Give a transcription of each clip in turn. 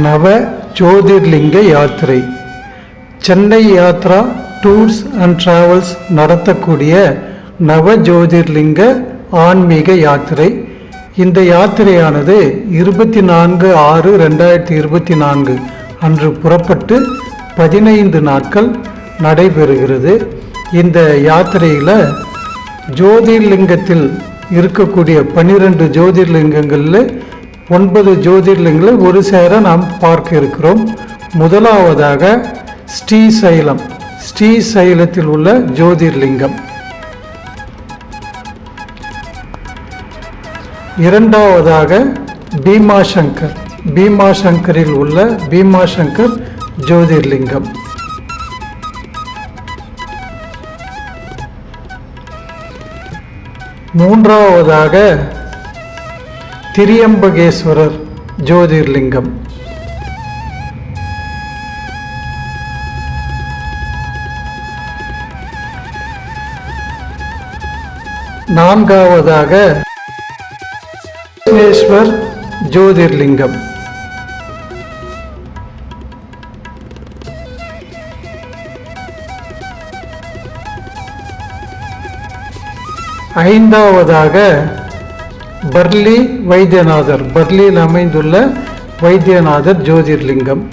நவ ஜோதிர்லிங்க யாத்திரை Chennai Yatra tours and travels நடத்தக்கூடிய நவ ஜோதிர்லிங்க ஆன்மீக யாத்திரை. இந்த யாத்திரையானது இருபத்தி நான்கு ஆறு ரெண்டாயிரத்தி இருபத்தி நான்கு அன்று புறப்பட்டு பதினைந்து நாட்கள் நடைபெறுகிறது. இந்த யாத்திரையில் ஜோதிர்லிங்கத்தில் இருக்கக்கூடிய பன்னிரண்டு ஜோதிர்லிங்கங்களில் ஒன்பது ஜோதிர்லிங்கங்களை ஒரு சேர நாம் பார்க்க இருக்கிறோம். முதலாவதாக ஸ்ரீசைலம். ஸ்ரீசைலத்தில் உள்ள ஜோதிர்லிங்கம் இரண்டாவதாக பீமாசங்கர். பீமாசங்கரில் உள்ள பீமாசங்கர் ஜோதிர்லிங்கம் மூன்றாவதாக திரியம்பகேஸ்வரர் ஜோதிர்லிங்கம். நான்காவதாக விக்னேஸ்வர் ஜோதிர்லிங்கம். ஐந்தாவதாக பர்லி வைத்தியநாதர். பர்லியில் அமைந்துள்ள வைத்தியநாதர் ஜோதிர்லிங்கம்.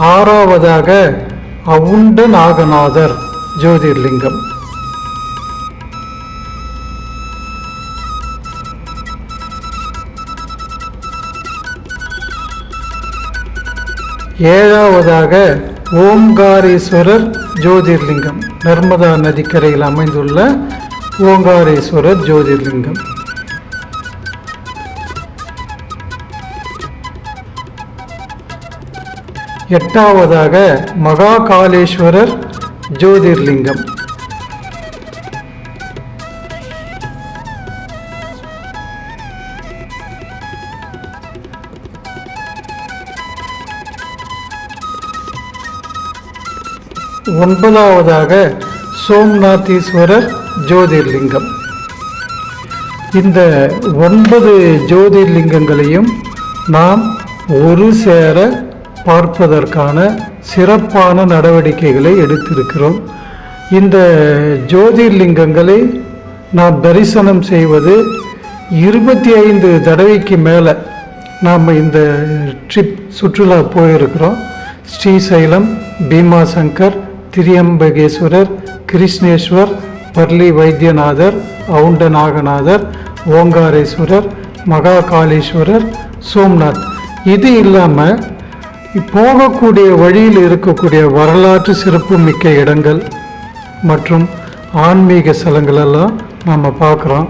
ஆறாவதாக அவுண்ட நாகநாதர் ஜோதிர்லிங்கம். ஏழாவதாக ஓம்காரேஸ்வரர் ஜோதிர்லிங்கம். நர்மதா நதிக்கரையில் அமைந்துள்ள ஓங்காரேஸ்வரர் ஜோதிர்லிங்கம். எட்டாவதாக மகாகாலேஸ்வரர் ஜோதிர்லிங்கம். ஒன்பதாவதாக சோம்நாதீஸ்வரர் ஜோதிர்லிங்கம். இந்த ஒன்பது ஜோதிர்லிங்கங்களையும் நாம் ஒரு சேர பார்ப்பதற்கான சிறப்பான நடவடிக்கைகளை எடுத்திருக்கிறோம். இந்த ஜோதிர்லிங்கங்களை நாம் தரிசனம் செய்வது இருபத்தி ஐந்து தடவைக்கு மேலே நாம் இந்த ட்ரிப் சுற்றுலா போயிருக்கிறோம். ஸ்ரீசைலம் பீமாசங்கர் திரியம்பகேஸ்வரர் கிருஷ்ணேஸ்வர் பர்லி வைத்தியநாதர் அவுண்ட நாகநாதர் ஓங்காரேஸ்வரர் மகாகாளீஸ்வரர் சோம்நாத். இது இல்லாமல் போகக்கூடிய வழியில் இருக்கக்கூடிய வரலாற்று சிறப்பு மிக்க இடங்கள் மற்றும் ஆன்மீக ஸ்தலங்களெல்லாம் நம்ம பார்க்குறோம்.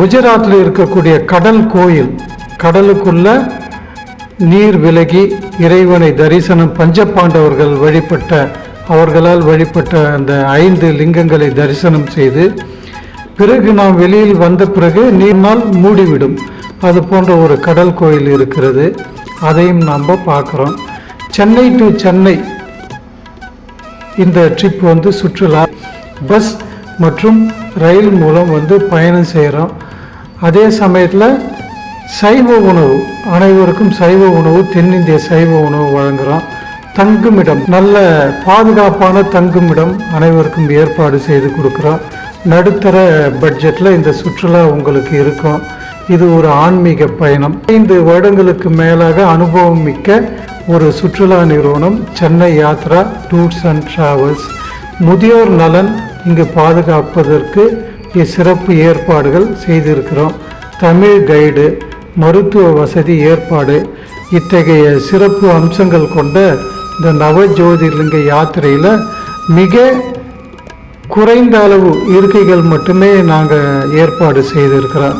குஜராத்தில் இருக்கக்கூடிய கடல் கோயில் கடலுக்குள்ள நீர் விலகி இறைவனை தரிசனம் பஞ்சபாண்டவர்கள் வழிபட்ட அவர்களால் வழிபட்ட அந்த ஐந்து லிங்கங்களை தரிசனம் செய்து பிறகு நாம் வெளியில் வந்த பிறகு நீர்னால் மூடிவிடும். அது போன்ற ஒரு கடல் கோயில் இருக்கிறது. அதையும் நாம் பார்க்குறோம். சென்னை டு சென்னை. இந்த ட்ரிப் வந்து சுற்றுலா பஸ் மற்றும் ரயில் மூலம் வந்து பயணம் செய்கிறோம் அதே சமயத்தில் சைவ உணவு அனைவருக்கும் சைவ உணவு தென்னிந்திய சைவ உணவு வழங்குகிறோம் தங்குமிடம் நல்ல பாதுகாப்பான தங்குமிடம் அனைவருக்கும் ஏற்பாடு செய்து கொடுக்குறோம் நடுத்தர பட்ஜெட்டில் இந்த சுற்றுலா உங்களுக்கு இருக்கும். இது ஒரு ஆன்மீக பயணம். ஐந்து வருடங்களுக்கு மேலாக அனுபவம் மிக்க ஒரு சுற்றுலா நிறுவனம் Chennai Yatra tours and travels. முதியோர் நலன் இங்கு பாதுகாப்பதற்கு சிறப்பு ஏற்பாடுகள் செய்திருக்கிறோம். தமிழ் கைடு மருத்துவ வசதி ஏற்பாடு இத்தகைய சிறப்பு அம்சங்கள் கொண்ட இந்த நவஜோதிர்லிங்க யாத்திரையில் மிக குறைந்த அளவு இருக்கைகள் மட்டுமே நாங்கள் ஏற்பாடு செய்திருக்கிறோம்.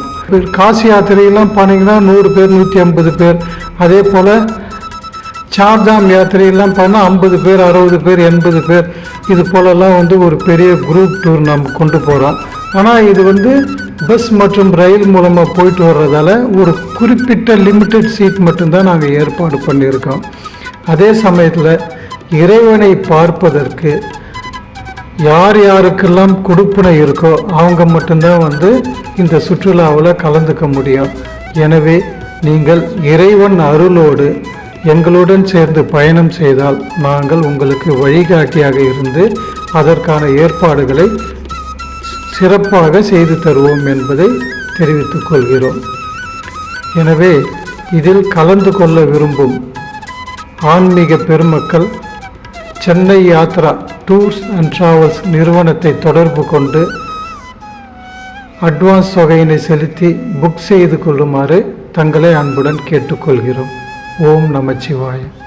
காசி யாத்திரையெல்லாம் போனீங்கன்னா நூறு பேர் நூற்றி ஐம்பது பேர். அதே போல் சார்தாம் யாத்திரையெல்லாம் பண்ணால் ஐம்பது பேர் அறுபது பேர் எண்பது பேர். இது போலலாம் வந்து ஒரு பெரிய குரூப் டூர் நம்ம கொண்டு போகிறோம் ஆனால் இது வந்து பஸ் மற்றும் ரயில் மூலமாக போயிட்டு வர்றதால ஒரு குறிப்பிட்ட லிமிட்டட் சீட் மட்டும்தான் நாங்கள் ஏற்பாடு பண்ணியிருக்கோம். அதே சமயத்தில் இறைவனை பார்ப்பதற்கு யார் யாருக்கெல்லாம் கொடுப்பனை இருக்கோ அவங்க மட்டும்தான் வந்து இந்த சுற்றுலாவில் கலந்துக்க முடியும். எனவே நீங்கள் இறைவன் அருளோடு எங்களுடன் சேர்ந்து பயணம் செய்தால் நாங்கள் உங்களுக்கு வழிகாட்டியாக இருந்து அதற்கான ஏற்பாடுகளை சிறப்பாக செய்து தருவோம் என்பதை தெரிவித்துக் கொள்கிறோம். எனவே இதில் கலந்து கொள்ள விரும்பும் ஆன்மீக பெருமக்கள் Chennai Yatra tours and travels நிறுவனத்தை தொடர்பு கொண்டு அட்வான்ஸ் தொகையினை செலுத்தி புக் செய்து கொள்ளுமாறு தங்களை அன்புடன் கேட்டுக்கொள்கிறோம். ஓம் நமச்சிவாயம்.